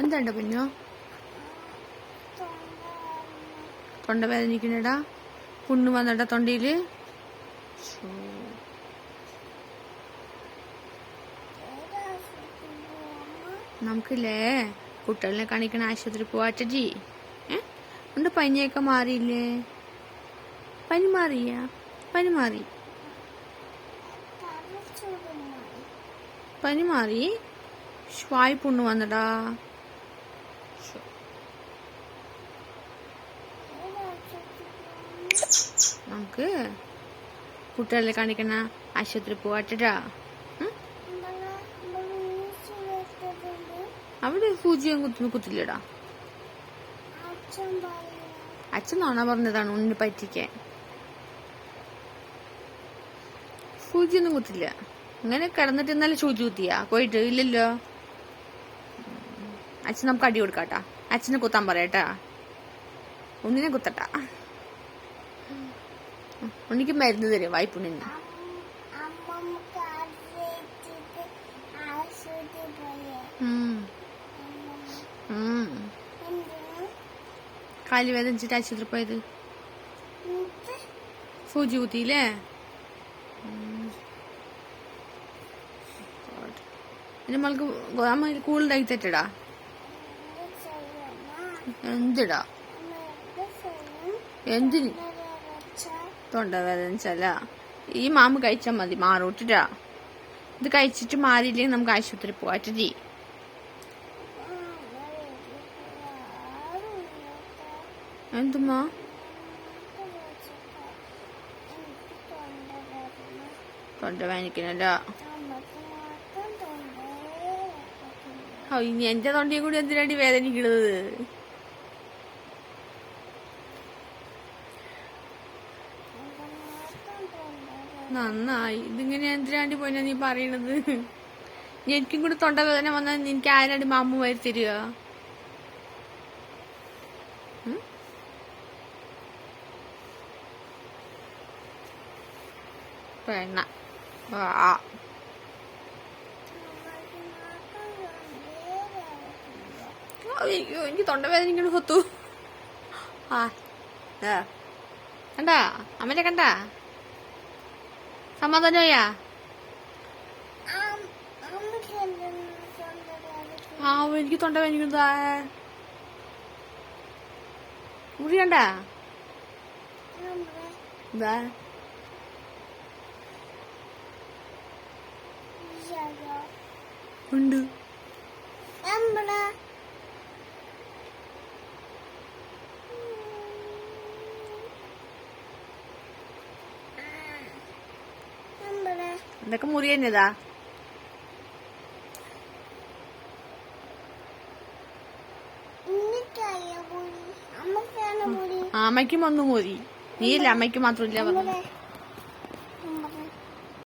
എന്താണ്ട കുഞ്ഞു? തൊണ്ട വേദനിക്കണടാ പുണ്ണ് വന്നടാ തൊണ്ടയിൽ. നമുക്കില്ലേ കുട്ടികളെ കാണിക്കണ ആശുപത്രി പോവാറ്റജി ഏ? ഉണ്ട് പനിയൊക്കെ മാറിയില്ലേ? പനി മാറിയ? പനി മാറി. പനി മാറി? ശ്വായ് പുണ്ണ് വന്നടാ. നമുക്ക് കുട്ടികളെ കാണിക്കണ? ആശുപത്രി പോവാറ്റടാ അവിടെ സൂചിയും കുത്തുന്നു കുത്തില്ലടാ. അച്ഛൻ നോണ പറഞ്ഞതാണ് ഉണ്ണി പറ്റിക്കാൻ. സൂചിയൊന്നും കുത്തില്ല. അങ്ങനെ കിടന്നിട്ട് ഇന്നലെ സൂചി കുത്തിയാ? പോയിട്ട് ഇല്ലല്ലോ. അച്ഛൻ നമുക്ക് അടി കൊടുക്കാട്ടാ. അച്ഛനെ കുത്താൻ പറയട്ടാ. ഉണ്ണിനെ കുത്തട്ടാ. ഉണ്ണിക്ക് മരുന്ന് തരും വായ്പുണ്ണിന് കാലി വേദനിച്ചിട്ട് ആശുപത്രി പോയത്? സൂചി കുത്തിയില്ലേ? എന്റെ മൾക്ക് അമ്മ കൂളുണ്ടായി തെറ്റടാ എന്തിടാ? എന്തിന്? തൊണ്ട വേദനിച്ചല്ല ഈ മാമ കഴിച്ചാൽ മതി മാറൂട്ടിട്ടാ. ഇത് കഴിച്ചിട്ട് മാറിയില്ലെങ്കിൽ നമുക്ക് ആശുപത്രി പോവാറ്റി എന്തുമാ തൊണ്ട ഇനി എന്റെ തൊണ്ടയും കൂടി എന്തിനാണ് വേദനിക്കണത് നന്നായി. ഇതിങ്ങനെ എന്തിനാണ്ടി പോയിനാ നീ പറയണത്? എനിക്കും കൂടി തൊണ്ട വേദന വന്നാൽ എനിക്ക് ആരാണ്ട് മാമു വരി തരിക എനിക്ക് തൊണ്ടവേദന ഇങ്ങനെ കൊത്തു ആ. കണ്ടാ? അമ്മനെ കണ്ടാ? സമാധാനോയാ ആ എനിക്ക് തൊണ്ടവേദനിക്കുന്നതാ മുറി കണ്ടാ ഇതാ ഉണ്ട്. എന്തൊക്കെ മുറി. തന്നെതാ അമ്മയ്ക്കും ഒന്ന് മുറി. നീയില്ല അമ്മയ്ക്ക് മാത്രമില്ല പറഞ്ഞു